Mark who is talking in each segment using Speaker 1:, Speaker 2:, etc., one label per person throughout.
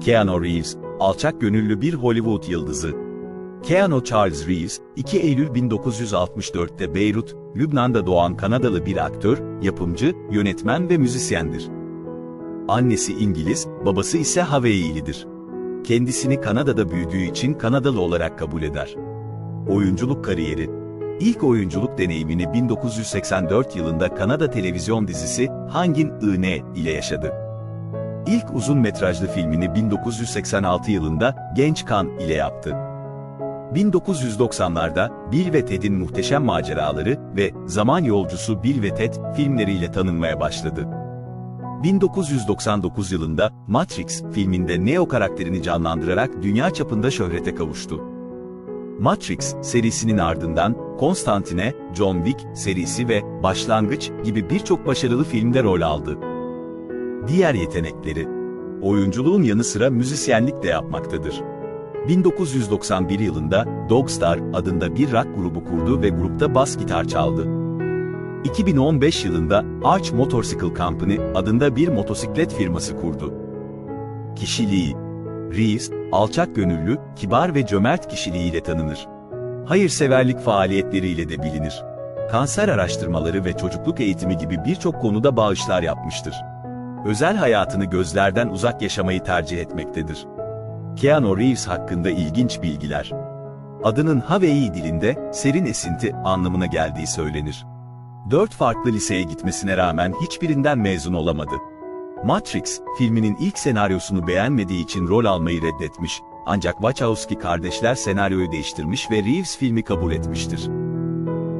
Speaker 1: Keanu Reeves, alçak gönüllü bir Hollywood yıldızı. Keanu Charles Reeves, 2 Eylül 1964'te Beyrut, Lübnan'da doğan Kanadalı bir aktör, yapımcı, yönetmen ve müzisyendir. Annesi İngiliz, babası ise Hawaii'lidir. Kendisini Kanada'da büyüdüğü için Kanadalı olarak kabul eder. Oyunculuk kariyeri İlk oyunculuk deneyimini 1984 yılında Kanada televizyon dizisi Hangin Ine ile yaşadı. İlk uzun metrajlı filmini 1986 yılında Genç Kan ile yaptı. 1990'larda Bill ve Ted'in muhteşem maceraları ve Zaman Yolcusu Bill ve Ted filmleriyle tanınmaya başladı. 1999 yılında Matrix filminde Neo karakterini canlandırarak dünya çapında şöhrete kavuştu. Matrix serisinin ardından Konstantine, John Wick serisi ve Başlangıç gibi birçok başarılı filmde rol aldı. Diğer yetenekleri Oyunculuğun yanı sıra müzisyenlik de yapmaktadır. 1991 yılında Dogstar adında bir rock grubu kurdu ve grupta bas gitar çaldı. 2015 yılında Arch Motorcycle Company adında bir motosiklet firması kurdu. Kişiliği Reeves, alçak gönüllü, kibar ve cömert kişiliğiyle tanınır. Hayırseverlik faaliyetleriyle de bilinir. Kanser araştırmaları ve çocukluk eğitimi gibi birçok konuda bağışlar yapmıştır. Özel hayatını gözlerden uzak yaşamayı tercih etmektedir. Keanu Reeves hakkında ilginç bilgiler. Adının Hawaii dilinde serin esinti anlamına geldiği söylenir. Dört farklı liseye gitmesine rağmen hiçbirinden mezun olamadı. Matrix, filminin ilk senaryosunu beğenmediği için rol almayı reddetmiş, ancak Wachowski kardeşler senaryoyu değiştirmiş ve Reeves filmi kabul etmiştir.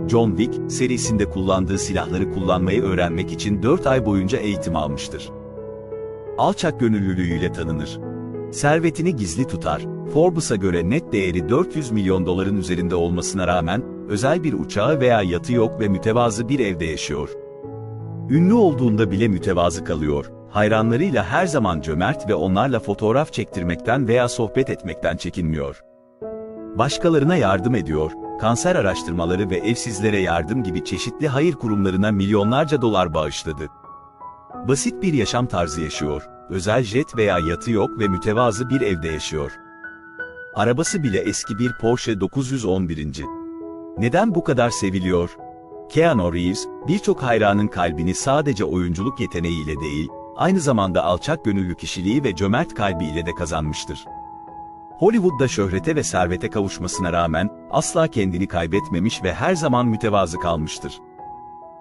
Speaker 1: John Wick, serisinde kullandığı silahları kullanmayı öğrenmek için 4 ay boyunca eğitim almıştır. Alçak gönüllülüğüyle tanınır. Servetini gizli tutar, Forbes'a göre net değeri 400 milyon doların üzerinde olmasına rağmen, özel bir uçağı veya yatı yok ve mütevazı bir evde yaşıyor. Ünlü olduğunda bile mütevazı kalıyor, hayranlarıyla her zaman cömert ve onlarla fotoğraf çektirmekten veya sohbet etmekten çekinmiyor. Başkalarına yardım ediyor, kanser araştırmaları ve evsizlere yardım gibi çeşitli hayır kurumlarına milyonlarca dolar bağışladı. Basit bir yaşam tarzı yaşıyor, özel jet veya yatı yok ve mütevazı bir evde yaşıyor. Arabası bile eski bir Porsche 911. Neden bu kadar seviliyor? Keanu Reeves, birçok hayranın kalbini sadece oyunculuk yeteneğiyle değil, aynı zamanda alçak gönüllü kişiliği ve cömert kalbiyle de kazanmıştır. Hollywood'da şöhrete ve servete kavuşmasına rağmen, asla kendini kaybetmemiş ve her zaman mütevazı kalmıştır.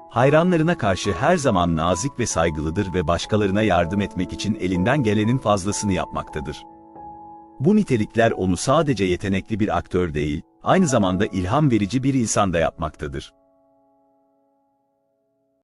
Speaker 1: Hayranlarına karşı her zaman nazik ve saygılıdır ve başkalarına yardım etmek için elinden gelenin fazlasını yapmaktadır. Bu nitelikler onu sadece yetenekli bir aktör değil, aynı zamanda ilham verici bir insan da yapmaktadır.